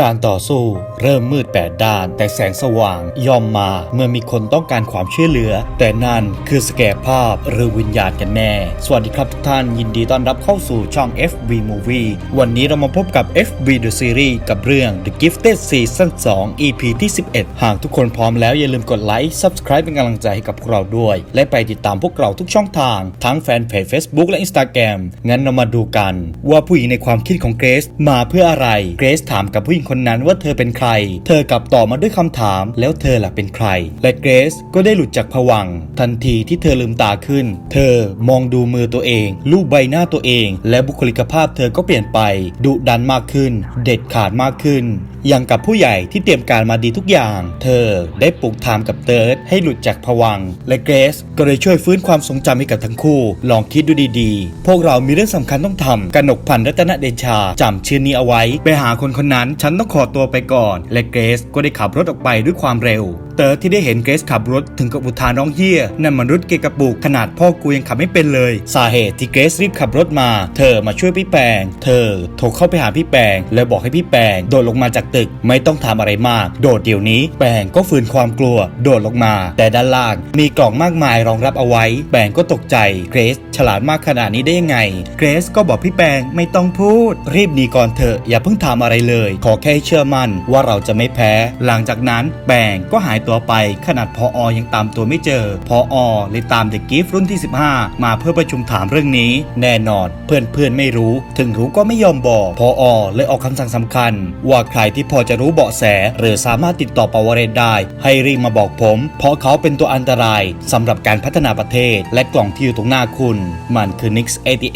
การต่อสู้เริ่มมืดแปดด้าน แต่แสงสว่างย่อมมาเมื่อมีคนต้องการความช่วยเหลือ แต่นั่นคือสแกปภาพหรือวิญญาณกันแน่ สวัสดีครับทุกท่านยินดีต้อนรับเข้าสู่ช่อง FB Movie วันนี้เรามาพบกับ FB The Series กับเรื่อง The Gifted Season 2 EP ที่ 11 หากทุกคนพร้อมแล้วอย่าลืมกดไลค์ Subscribe เป็นกำลังใจให้กับพวกเราด้วย และไปติดตามพวกเราทุกช่องทาง ทั้งแฟนเพจ Facebook และ Instagram งั้นเรามาดูกัน ว่าผู้หญิงในความคิดของเกรซมาเพื่ออะไรเกรซถามกับผู้หญิงคนนั้นว่าเธอเป็นใคร เธอกลับตอบมาด้วยคำถามแล้วเธอล่ะเป็นใคร และเกรซก็ได้หลุดจากผวัง ทันทีที่เธอลืมตาขึ้น เธอมองดูมือตัวเองรูปใบหน้าตัวเอง และบุคลิกภาพเธอก็เปลี่ยนไป ดุดันมากขึ้น เด็ดขาดมากขึ้นอย่างกับผู้ใหญ่ที่เตรียมการมาดีทุกอย่าง เธอได้ปลุกไทม์กับเติร์ดให้หลุดจากผวัง และเกรซก็เลยช่วยฟื้นความทรงจำให้กับทั้งคู่ ลองคิดดูดีๆ พวกเรามีเรื่องสำคัญต้องทำกนกพันรัตนเดชาจำชื่อนี้เอาไว้ ไปหาคนคนนั้น ฉันต้องขอตัวไปก่อน และเกรซก็ได้ขับรถออกไปด้วยความเร็ว เติร์ที่ได้เห็นเกรซขับรถถึงกับอุทานร้องเฮียนั่นมนุษย์เกกระปุกขนาดพ่อกูยังขับไม่เป็นเลย สาเหตุที่เกรซรีบขับรถมา เธอมาช่วยพี่แปง เธอโทรเข้าไปหาพี่แปง แล้วบอกให้พี่แปง โดดลงมาจากตึกไม่ต้องทำอะไรมาก โดดเดี๋ยวนี้ แปงก็ฝืนความกลัว โดดลงมา แต่ด้านล่างมีกล่องมากมายรองรับเอาไว้ แปงก็ตกใจเกรซฉลาดมากขนาดนี้ได้ยังไง เกรซก็บอกพี่แปงไม่ต้องพูด รีบหนีก่อนเถอะอย่าเพิ่งทำอะไรเลย ขอแค่เชื่อมั่นว่าเราจะไม่แพ้ หลังจากนั้นแปงก็หายตัวไป ขนาดพออยังตามตัวไม่เจอ พออเลยตามเด็กกิฟต์รุ่นที่ 15 มาเพื่อประชุมถามเรื่องนี้ แน่นอน เพื่อนเพื่อนไม่รู้ ถึงรู้ก็ไม่ยอมบอก พออเลยออกคำสั่งสำคัญ ว่าใครที่พอจะรู้เบาะแส หรือสามารถติดต่อปาวเรศได้ ให้รีบมาบอกผม เพราะเขาเป็นตัวอันตรายสำหรับการพัฒนาประเทศ และกล่องที่อยู่ตรงหน้าคุณ มันคือ Nix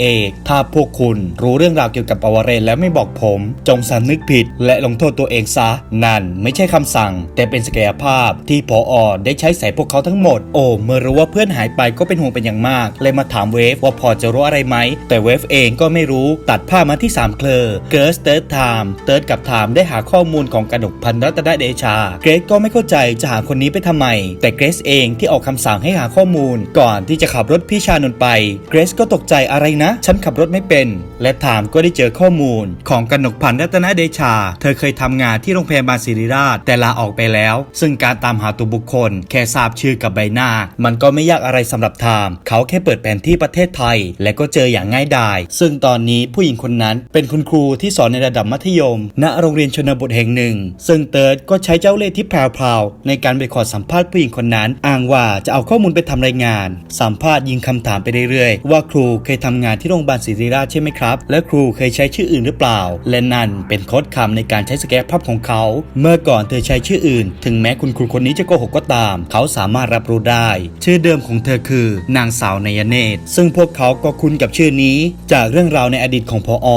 88ถ้าพวกคุณรู้เรื่องราวเกี่ยวกับปาวเรศแล้วไม่บอกผม จงสำนึกผิด และลงโทษตัวเองซะ นั่นไม่ใช่คำสั่ง แต่เป็นศักยภาพที่พออได้ใช้ใส่พวกเขาทั้งหมด โอ้เมื่อรู้ว่าเพื่อนหายไปก็เป็นห่วงเป็นอย่างมาก เลยมาถามเวฟว่าพอจะรู้อะไรไหม แต่เวฟเองก็ไม่รู้ตัดผ้ามาที่ 3 เคลอเกิร์สเติร์ดไทม์เติร์ดกับไทม์ได้หาข้อมูลของกระดกพันรัตนเดชา เกรซก็ไม่เข้าใจจะหาคนนี้ไปทำไม แต่เกรซเองที่ออกคำสั่งให้หาข้อมูล ก่อนที่จะขับรถพี่ชานนท์ไป เกรซก็ตกใจอะไรนะ ฉันขับรถไม่เป็น และไทม์ก็ได้เจอข้อมูล ของกนกพันรัตนเดชา เธอเคยทำงานที่โรงพยาบาลศิริราช แต่ลาออกไปแล้ว ซึ่งการตามหาตัวบุคคล แค่ทราบชื่อกับใบหน้า มันก็ไม่ยากอะไรสำหรับไทม์เขาแค่เปิดแผนที่ประเทศไทย และก็เจออย่างง่ายดายซึ่งตอนนี้ผู้หญิงคนนั้นเป็นคุณครูที่สอนในระดับมัธยม ณโรงเรียนชนบทแห่งหนึ่ง ซึ่งเติร์ดก็ใช้เจ้าเล่ห์ที่แพรวๆในการไปขอสัมภาษณ์ผู้หญิงคนนั้น อ้างว่าจะเอาข้อมูลไปทำรายงาน สัมภาษณ์ยิงคำถามไปเรื่อยๆ ว่าครูเคยทำงานที่โรงพยาบาลศิริราชใช่ไหมครับ และครูเคยใช้ชื่ออื่นหรือเปล่า และนั่นเป็นโค้ดคำในการใช้สแกนภาพของเขา เมื่อก่อนเธอใช้ชื่ออื่น ถึงแม้คุณครูคนนี้จะโกหกก็ตาม เขาสามารถรับรู้ได้ ชื่อเดิมของเธอคือนางสาวนายเนตซึ่งพวกเขาก็คุ้นกับชื่อนี้ จากเรื่องราวในอดีตของพออ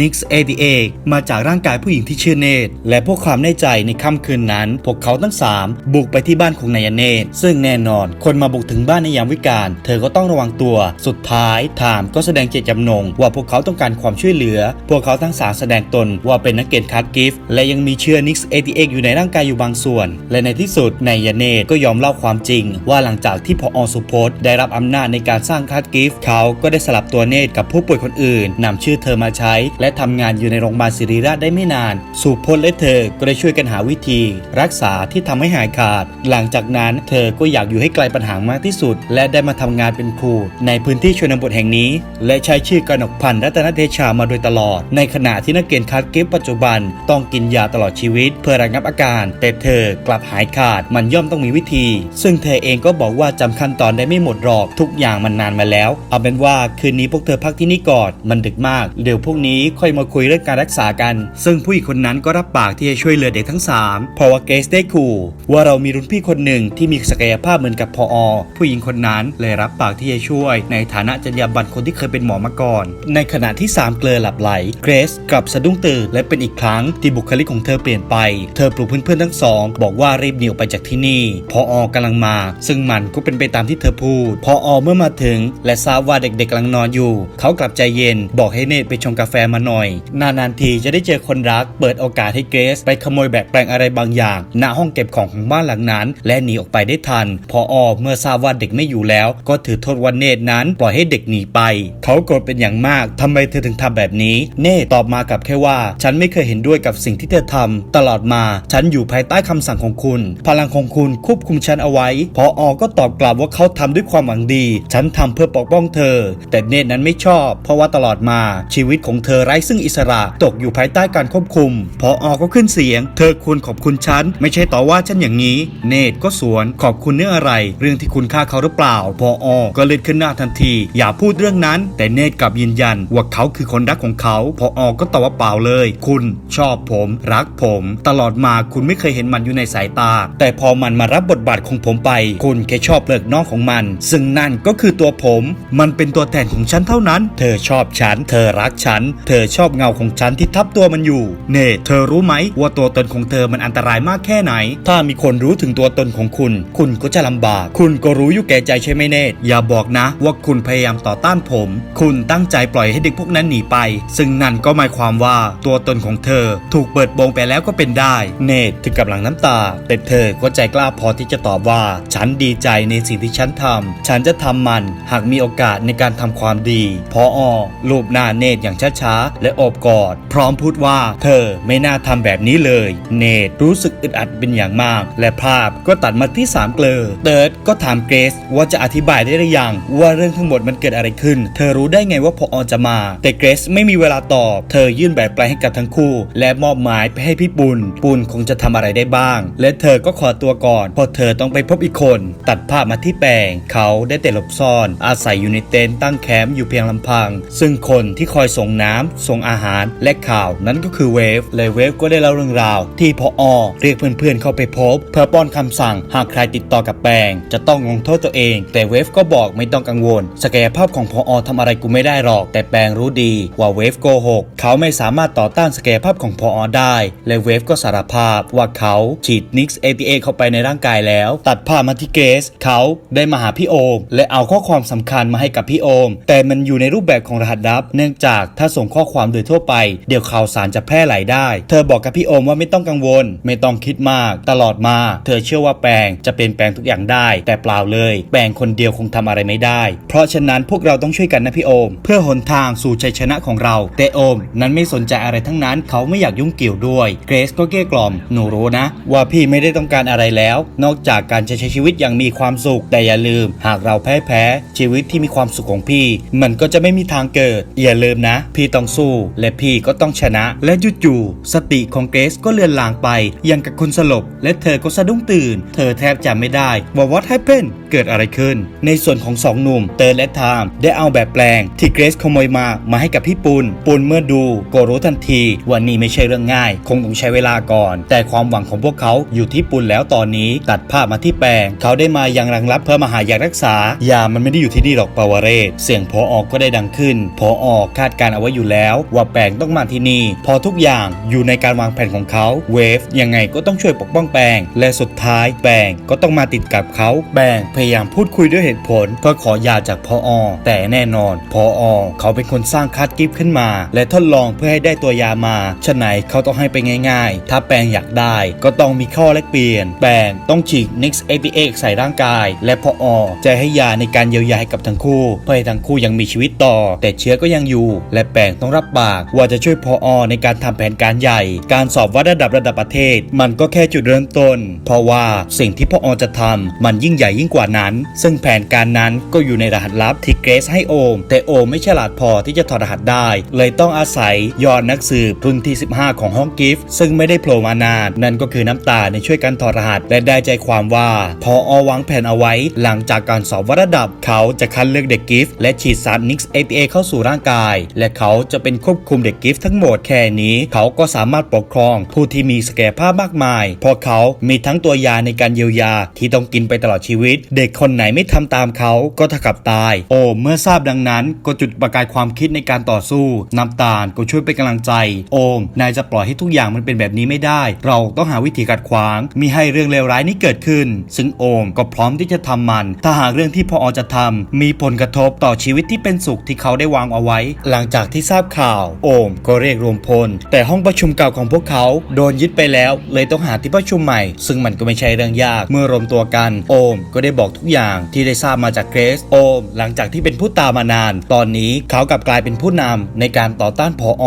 Nix 88มาจากร่างกายผู้หญิงที่ชื่อเนตและพวกความแน่ใจในค่ำคืนนั้น พวกเขาทั้ง 3 บุกไปที่บ้านของนายเนตซึ่งแน่นอน คนมาบุกถึงบ้านในยามวิกาลเธอก็ต้องระวังตัวสุดท้ายถามก็แสดงเจตจำนง ว่าพวกเขาต้องการความช่วยเหลือ พวกเขาทั้งสามแสดงตนว่าเป็นนักเก็ตคัดกิฟต์และยังมีเชื้อ Nix 88อยู่ในร่างกายอยู่บางส่วน และในที่สุดนายเนตก็ยอมเล่าความจริง ว่าหลังจากที่พออสุพจน์ได้รับอำนาจในการสร้างคัดกิฟต์เขาก็ได้สลับตัวเนตกับผู้ป่วยคนอื่นนำชื่อเธอมาใช้ และทำงานอยู่ในโรงพยาบาลศิริราชได้ไม่นาน สุพจน์และเธอก็ได้ช่วยกันหาวิธี รักษาที่ทำให้หายขาด หลังจากนั้นเธอก็อยากอยู่ให้ไกลปัญหามากที่สุด และได้มาทำงานเป็นครูในพื้นที่ชนบทแห่งนี้ และใช้ชื่อกนกพันธ์รัตนเดชามาโดยตลอด ในขณะที่นักเกณฑ์คัดกิฟต์ปัจจุบัน ต้องกินยาตลอดชีวิต เพื่อระงับอาการ แต่เธอกลับหายขาดมันย่อมต้องมีวิธี ซึ่งเธอเองก็บอกว่าจำขั้นตอนได้ไม่หมดหรอกทุกอย่างมันนานมาแล้ว เอาเป็นว่าคืนนี้พวกเธอพักที่นี่ก่อนมันดึกมาก เดี๋ยวพวกนี้ค่อยมาคุยเรื่องการรักษากัน ซึ่งผู้หญิงคนนั้นก็รับปากที่จะช่วยเหลือเด็กทั้ง 3 เพราะว่าเกสได้ขู่ว่าเรามีรุ่นพี่คนหนึ่งที่มีศักยภาพเหมือนกับพออผู้หญิงคนนั้นเลยรับปากที่จะช่วย ในฐานะจรรยาบรรณคนที่เคยเป็นหมอมาก่อน ในขณะที่ 3 เกลอหลับไหลเกรซกลับสะดุ้งตื่นและเป็นอีกครั้งที่บุคลิกของเธอเปลี่ยนไป เธอปลุกเพื่อนๆทั้งสองบอกว่ารีบหนีออกอกไปจากที่นี่ พออกำลังมา ซึ่งมันก็เป็นไปตามที่เธอพูด พออเมื่อมาถึง และทราบว่าเด็กๆกำลังนอนอยู่ เขากลับใจเย็น บอกให้เนตไปชงกาแฟมาหน่อย นานๆทีจะได้เจอคนรัก เปิดโอกาสให้เกรซไปขโมยแบบแปลงอะไรบางอย่างณห้องเก็บของของบ้านหลังนั้น และหนีออกไปได้ทัน พออเมื่อทราบว่าเด็กไม่อยู่แล้ว ก็ถือโทษว่าเนตนั้นปล่อยให้เด็กหนีไป เขาโกรธเป็นอย่างมากทำไมเธอถึงทำแบบนี้ เนตตอบมากับแค่ว่า ฉันไม่เคยเห็นด้วยกับสิ่งที่เธอทำตลอดมาฉันอยู่ภายใต้คำสั่งของคุณพลังของคุณควบคุมฉันเอาไว้ พออก็ตอบกลับว่าเขาทำด้วยความหวังดี ฉันทำเพื่อปกป้องเธอ แต่เนตนั้นไม่ชอบ เพราะว่าตลอดมาชีวิตของเธอไร้ซึ่งอิสระตกอยู่ภายใต้การควบคุมพออก็ขึ้นเสียง เธอควรขอบคุณฉัน ไม่ใช่ต่อว่าฉันอย่างนี้ เนตก็สวนขอบคุณเรื่องอะไร เรื่องที่คุณฆ่าเขาหรือเปล่า พออก็เลยขึ้นหน้าทันที อย่าพูดเรื่องนั้น แต่เนตกลับยืนยันว่าเขาคือคนรักของเขา พออก็ตอบว่าเปล่าเลย คุณชอบผม รักผม ตลอดมาคุณไม่เคยเห็นมันอยู่ในสายตาแต่พอมันมารับบทบาทของผมไป คุณแค่ชอบเลิกน้องของมัน ซึ่งนั่นก็คือตัวผม มันเป็นตัวแทนของฉันเท่านั้น เธอชอบฉัน เธอรักฉัน เธอชอบเงาของฉันที่ทับตัวมันอยู่ เนตเธอรู้ไหมว่าตัวตนของเธอมันอันตรายมากแค่ไหน ถ้ามีคนรู้ถึงตัวตนของคุณ คุณก็จะลำบาก คุณก็รู้อยู่แก่ใจใช่ไหมเนตอย่าบอกนะ ว่าคุณพยายามต่อต้านผม คุณตั้งใจปล่อยให้เด็กพวกนั้นหนีไป ซึ่งนั่นก็หมายความว่าตัวตนของเธอ ถูกเปิดโปงไปแล้วก็เป็นได้ เนตถึงกับหลังน้ำตา แต่เธอก็ใจกล้าพอที่จะตอบว่า ฉันดีใจในสิ่งที่ฉันทำฉันจะทำมันหากมีโอกาสในการทำความดีพออรูปหน้าเนตอย่างช้าๆ และโอบกอด พร้อมพูดว่า เธอไม่น่าทำแบบนี้เลย เนตรู้สึกอึดอัดเป็นอย่างมาก และภาพก็ตัดมาที่สามเกลอเติร์ดก็ถามเกรซว่าจะอธิบายได้หรือยัง ว่าเรื่องทั้งหมดมันเกิดอะไรขึ้น เธอรู้ได้ไงว่าพออจะมา แต่เกรซไม่มีเวลาตอบ เธอยื่นแบบแปลให้กับทั้งคู่ และมอบหมายไปให้พี่ปุณปุณคงจะทำอะไรได้บ้าง และเธอก็ขอตัวก่อนเพราะเธอต้องไปพบอีกคน ตัดภาพมาที่แปลง เขาได้แต่หลบซ่อน อาศัยอยู่ในเต็นท์ตั้งแคมป์อยู่เพียงลำพัง ซึ่งคนที่คอยส่งน้ำส่งอาหารและข่าวนั้นก็คือเวฟและเวฟก็ได้เล่าเรื่องราว ที่พออเรียกเพื่อนๆเข้าไปพบ เพื่อป้อนคำสั่ง หากใครติดต่อกับแปลง จะต้องลงโทษตัวเอง แต่เวฟก็บอกไม่ต้องกังวลศักยภาพของพออทำอะไรกูไม่ได้หรอก แต่แปลงรู้ดีว่าเวฟโกหกเขาไม่สามารถต่อต้านศักยภาพของพออได้ และเวฟก็สารภาพว่าเขาฉีดนิกส์ ATA เข้าไปในร่างกายแล้ว ตัดภามาที่เกสเขาได้มาหาพี่โอม และเอาข้อความสำคัญมาให้กับพี่โอม แต่มันอยู่ในรูปแบบของรหัสลับ เนื่องจากถ้าส่งข้อความโดยทั่วไป เดี๋ยวข่าวสารจะแพร่หลายได้ เธอบอกกับพี่โอมว่าไม่ต้องกังวล ไม่ต้องคิดมาก ตลอดมา เธอเชื่อว่าแปลงจะเปลี่ยนแปลงทุกอย่างได้ แต่เปล่าเลย แปลงคนเดียวคงทำอะไรไม่ได้ เพราะฉะนั้นพวกเราต้องช่วยกันนะพี่โอม เพื่อหนทางสู่ชัยชนะของเรา แต่โอม นั้นไม่สนใจอะไรทั้งนั้น เขาไม่อยากยุ่งเกี่ยวด้วย เกรซก็เกลี้ยกล่อมหนูรู้นะ ว่าพี่ไม่ได้ต้องการอะไรแล้ว นอกจากการใช้ชีวิตอย่างมีความสุข แต่อย่าลืม หากเราแพ้แพ้ชีวิตที่มีความสุขของพี่ มันก็จะไม่มีทางเกิด อย่าลืมนะ พี่ต้องสู้ และพี่ก็ต้องชนะ และจู่ๆสติของเกรซก็เลือนลางไป ยังกับคนสลบ และเธอก็สะดุ้งตื่น เธอแทบจำไม่ได้ว่า what happened กิดอะไรขึ้น ในส่วนของสองหนุ่มเตอร์และไทม์ได้เอาแบบแปลง ที่เกรซขโมยมามาให้กับพี่ปุณปุณเมื่อดูก็รู้ทันทีว่านี่ไม่ใช่เรื่องง่าย คงต้องใช้เวลาก่อน แต่ความหวังของพวกเขาอยู่ที่ปุณแล้วตอนนี้ตัดภาพมาที่แปลง เขาได้มายังรังรับเพื่อมาหายารักษายามันไม่ได้อยู่ที่นี่หรอกปาวเรศเสียงพอออกก็ได้ดังขึ้น พอออกคาดการเอาไว้อยู่แล้ว ว่าแปลงต้องมาที่นี่ พอทุกอย่างอยู่ในการวางแผนของเขาเวฟยังไงก็ต้องช่วยปกป้องแปลง และสุดท้ายแปลงก็ต้องมาติดกับเขาแปลงพยายามพูดคุยด้วยเหตุผลเพื่อขอยาจากพออแต่แน่นอนพออเขาเป็นคนสร้างคัดกิฟขึ้นมา และทดลองเพื่อให้ได้ตัวยามาฉะไหนเขาต้องให้ไปง่าย ๆ ถ้าแปลงอยากได้ก็ต้องมีข้อแลกเปลี่ยน แปลงต้องฉีก Nix APX ใส่ร่างกาย และพออจะให้ยาในการเยียวยาให้กับทั้งคู่ เพื่อให้ทั้งคู่ยังมีชีวิตต่อ แต่เชื้อก็ยังอยู่ และแปลงต้องรับปากว่าจะช่วยพออในการทำแผนการใหญ่ การสอบวัดระดับระดับประเทศ มันก็แค่จุดเริ่มต้น เพราะว่าสิ่งที่พออจะทำมันยิ่งใหญ่ยิ่งกว่านั้น ซึ่งแผนการนั้นก็อยู่ในรหัสลับที่เกรซให้โอม แต่โอมไม่ฉลาดพอที่จะถอดรหัสได้ เลยต้องอาศัยยอดนักสืบรุ่นที่ 15 ของห้องกิฟต์ซึ่งไม่ได้โผล่มานาน นั่นก็คือน้ำตาในช่วยกันถอดรหัสและได้ใจความว่าพออวางแผนเอาไว้ หลังจากการสอบวัดระดับ เขาจะคัดเลือกเด็กกิฟต์และฉีดสาร Nix APA เข้าสู่ร่างกาย และเขาจะเป็นควบคุมเด็กกิฟต์ทั้งหมดแค่นี้ เขาก็สามารถปกครองผู้ที่มีศักยภาพมากมายเพราะเขามีทั้งตัวยาในการเยียวยาที่ต้องกินไปตลอดชีวิตเด็กคนไหนไม่ทำตามเขาก็เท่ากับตาย โอมเมื่อทราบดังนั้นก็จุดประกายความคิดในการต่อสู้ น้ำตาลก็ช่วยเป็นกำลังใจ โอม นายจะปล่อยให้ทุกอย่างมันเป็นแบบนี้ไม่ได้ เราต้องหาวิธีขัดขวางมิให้เรื่องเลวร้ายนี้เกิดขึ้น ซึ่งโอมก็พร้อมที่จะทำมัน ถ้าหากเรื่องที่พออจะทำมีผลกระทบต่อชีวิตที่เป็นสุขที่เขาได้วางเอาไว้ หลังจากที่ทราบข่าว โอมก็เรียกรวมพล แต่ห้องประชุมเก่าของพวกเขาโดนยึดไปแล้ว เลยต้องหาที่ประชุมใหม่ ซึ่งมันก็ไม่ใช่เรื่องยาก เมื่อรวมตัวกัน โอมก็ได้บอกทุกอย่างที่ได้ทราบมาจากเกรซโอมหลังจากที่เป็นผู้ตามมานาน ตอนนี้เขากลับกลายเป็นผู้นำในการต่อต้านพออ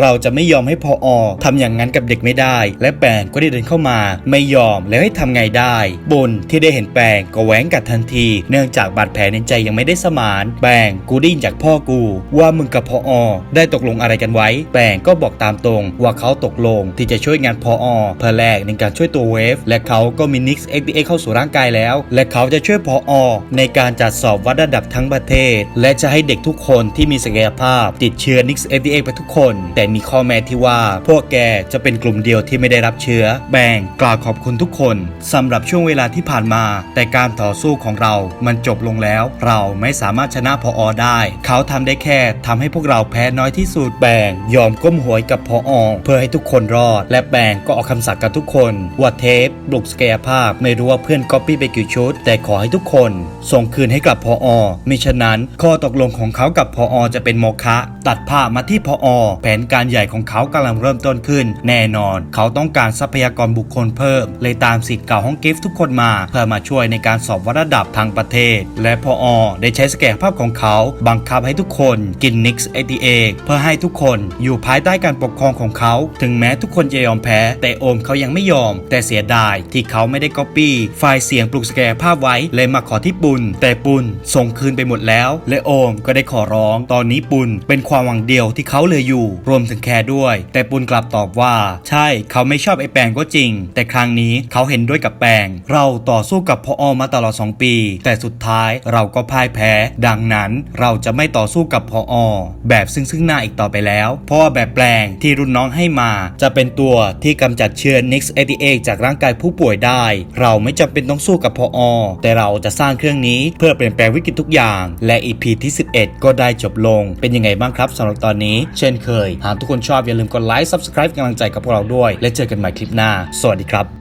เราจะไม่ยอมให้พออทำอย่างนั้นกับเด็กไม่ได้ และแปงก็ได้เดินเข้ามา ไม่ยอมแล้วให้ทำไงได้ บุญที่ได้เห็นแปงก็แหวงกัดทันที เนื่องจากบาดแผลในใจยังไม่ได้สมานแปงกูได้ยินจากพ่อกู ว่ามึงกับพออได้ตกลงอะไรกันไว้ แปงก็บอกตามตรง ว่าเขาตกลงที่จะช่วยงานพออเพื่อแลกในการช่วยตัวเวฟและเขาก็มีนิกส์ XDA เข้าสู่ร่างกายแล้ว และเขาจะช่วยพออในการจัดสอบวัดระดับทั้งประเทศ และจะให้เด็กทุกคนที่มีศักยภาพ ติดเชื้อนิกส์ FDA ไปทุกคน แต่มีข้อแม้ที่ว่า พวกแกจะเป็นกลุ่มเดียวที่ไม่ได้รับเชื้อ แบงกล่าวขอบคุณทุกคนสำหรับช่วงเวลาที่ผ่านมา แต่การต่อสู้ของเรามันจบลงแล้ว เราไม่สามารถชนะพออได้ เขาทำได้แค่ทำให้พวกเราแพ้น้อยที่สุดแบงยอมก้มหัวให้กับพออเพื่อให้ทุกคนรอด และแบงก็ออกคำสั่งกับทุกคนว่าเทปปลุกศักยภาพไม่รู้ว่าเพื่อนก๊อปปี้ไปกี่ชุด แต่ขอให้ทุกคน ส่งคืนให้กับพออมิฉะนั้น ข้อตกลงของเขากับพออจะเป็นโมฆะตัดภาพมาที่พออแผนการใหญ่ของเขากำลังเริ่มต้นขึ้น แน่นอน เขาต้องการทรัพยากรบุคคลเพิ่ม เลยตามสิทธิ์เก่าห้องกิฟต์ทุกคนมา เพื่อมาช่วยในการสอบวัดระดับทางประเทศ และพออได้ใช้ศักยภาพของเขาบังคับให้ทุกคนกินนิกส์เอทีเอเพื่อให้ทุกคนอยู่ภายใต้การปกครองของเขา ถึงแม้ทุกคนจะยอมแพ้ แต่โอมเขายังไม่ยอม แต่เสียดายที่เขาไม่ได้ก๊อปปี้ไฟล์เสียงปลุกศักยภาพไว้เลยมาขอที่ปุนแต่ปุนส่งคืนไปหมดแล้ว และโอมก็ได้ขอร้อง ตอนนี้ปุนเป็นความหวังเดียวที่เขาเหลยอยู่ รวมถึงแคร์ด้วย แต่ปุนกลับตอบว่า ใช่เขาไม่ชอบไอ้แปงก็จริง แต่ครั้งนี้เขาเห็นด้วยกับแปงเราต่อสู้กับพออมาตลอด 2 ปี แต่สุดท้ายเราก็พ่ายแพ้ ดังนั้นเราจะไม่ต่อสู้กับพออแบบซึ่งซึ่งหน้าอีกต่อไปแล้ว เพราะว่าแบบแปลงที่รุ่นน้องให้มา จะเป็นตัวที่กำจัดเชื้อ Nix 88จากร่างกายผู้ป่วยได้ เราไม่จำเป็นต้องสู้กับพออแต่เราจะสร้างเครื่องนี้เพื่อเปลี่ยนแปลงวิกฤตทุกอย่าง และ EP ที่ 11 ก็ได้จบลง เป็นยังไงบ้างครับสำหรับตอนนี้ เช่นเคย หากทุกคนชอบอย่าลืมกดไลค์ Subscribe เป็นกำลังใจกับพวกเราด้วย และเจอกันใหม่คลิปหน้า สวัสดีครับ